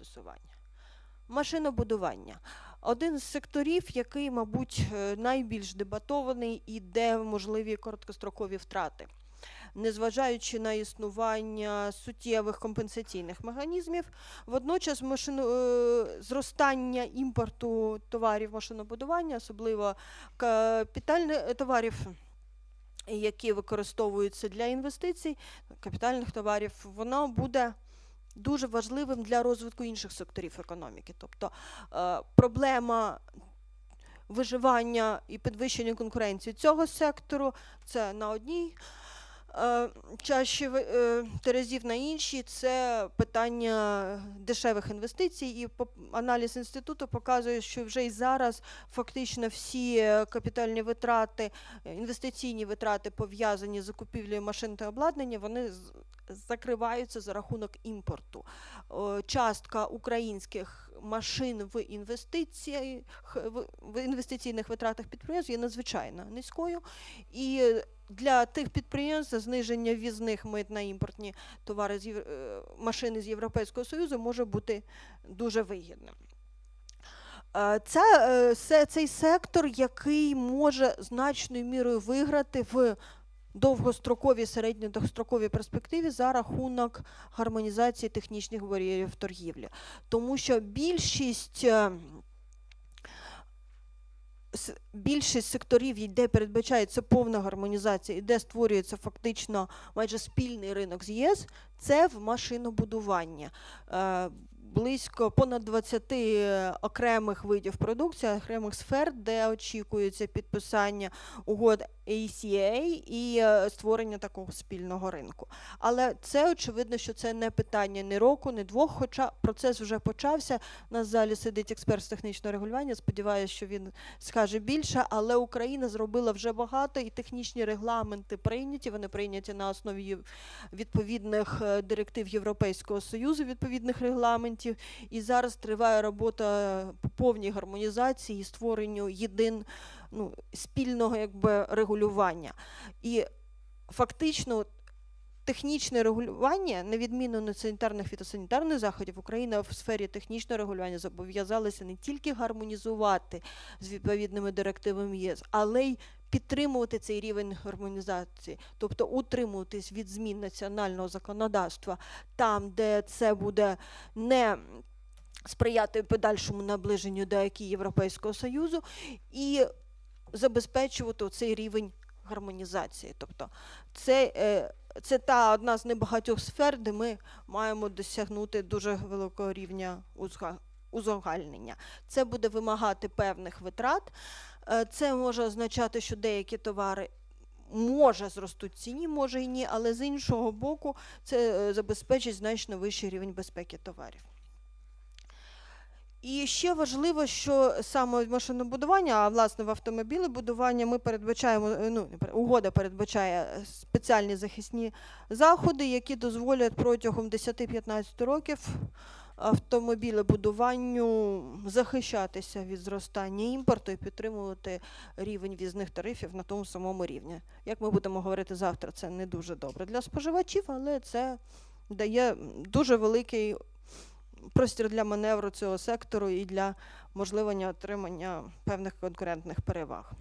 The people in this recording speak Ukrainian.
застосування. Машинобудування один з секторів, який, мабуть, е, найбільш дебатований і де можливі короткострокові втрати. Незважаючи на існування суттєвих компенсаційних механізмів, водночас машину, е, зростання імпорту товарів машинобудування, особливо капітальних товарів, які використовуються для інвестицій, капітальних товарів, воно буде дуже важливим для розвитку інших секторів економіки. Тобто е, проблема виживання і підвищення конкуренції цього сектору це на одній е, ви- е, терезів на іншій це питання дешевих інвестицій. І аналіз інституту показує, що вже і зараз фактично всі капітальні витрати, інвестиційні витрати пов'язані з закупівлею машин та обладнання, вони закриваються за рахунок імпорту. Частка українських машин в інвестиціях в інвестиційних витратах підприємств є надзвичайно низькою. І для тих підприємств зниження ввізних мит на імпортні товари з е, машини з Європейського Союзу може бути дуже вигідним. Е, Це е, цей сектор, який може значною мірою виграти в довгостроковій, середньодовгостроковій перспективі за рахунок гармонізації технічних бар'єрів торгівлі. Тому що більшість. Е, Більшість секторів, де передбачається повна гармонізація і де створюється фактично майже спільний ринок з ЄС, це в машинобудуванні. Близько понад 20 е, окремих видів продукції, окремих сфер, де очікується підписання угод ACA і е, створення такого спільного ринку. Але це очевидно, що це не питання ні року, ні двох, хоча процес вже почався. У нас залі сидить експерт з технічного регулювання. Сподіваюся, що він скаже більше, але Україна зробила вже багато і технічні регламенти прийняті. Вони прийняті на основі відповідних е, директив Європейського Союзу, відповідних регламентів. І зараз триває робота по повній гармонізації створенню єдин ну, спільного якби регулювання. І фактично технічне регулювання, на відміну від санітарних фітосанітарних заходів, Україна в сфері технічного регулювання зобов'язалася не тільки гармонізувати з відповідними директивами ЄС, але й підтримувати цей рівень гармонізації, тобто утримуватись від змін національного законодавства там, де це буде не сприяти подальшому наближенню до які Європейського Союзу, і забезпечувати цей рівень гармонізації. Тобто це, е, це та одна з небагатьох сфер, де ми маємо досягнути дуже великого рівня узагальнення. Це буде вимагати певних витрат. Е, Це може означати, що деякі товари може зростуть ціні, може і ні, але з іншого боку, це е, забезпечить значно вищий рівень безпеки товарів. І ще важливо, що саме машинобудування, а власне в автомобілебудування ми передбачаємо, е, ну, угода передбачає е, спеціальні захисні заходи, які дозволять протягом 10-15 років автомобілебудуванню захищатися від зростання імпорту і підтримувати рівень візних тарифів на тому самому рівні. Як ми будемо говорити завтра, це не дуже добре для споживачів, але це дає дуже великий простір для маневру цього сектору і для можливого отримання певних конкурентних переваг.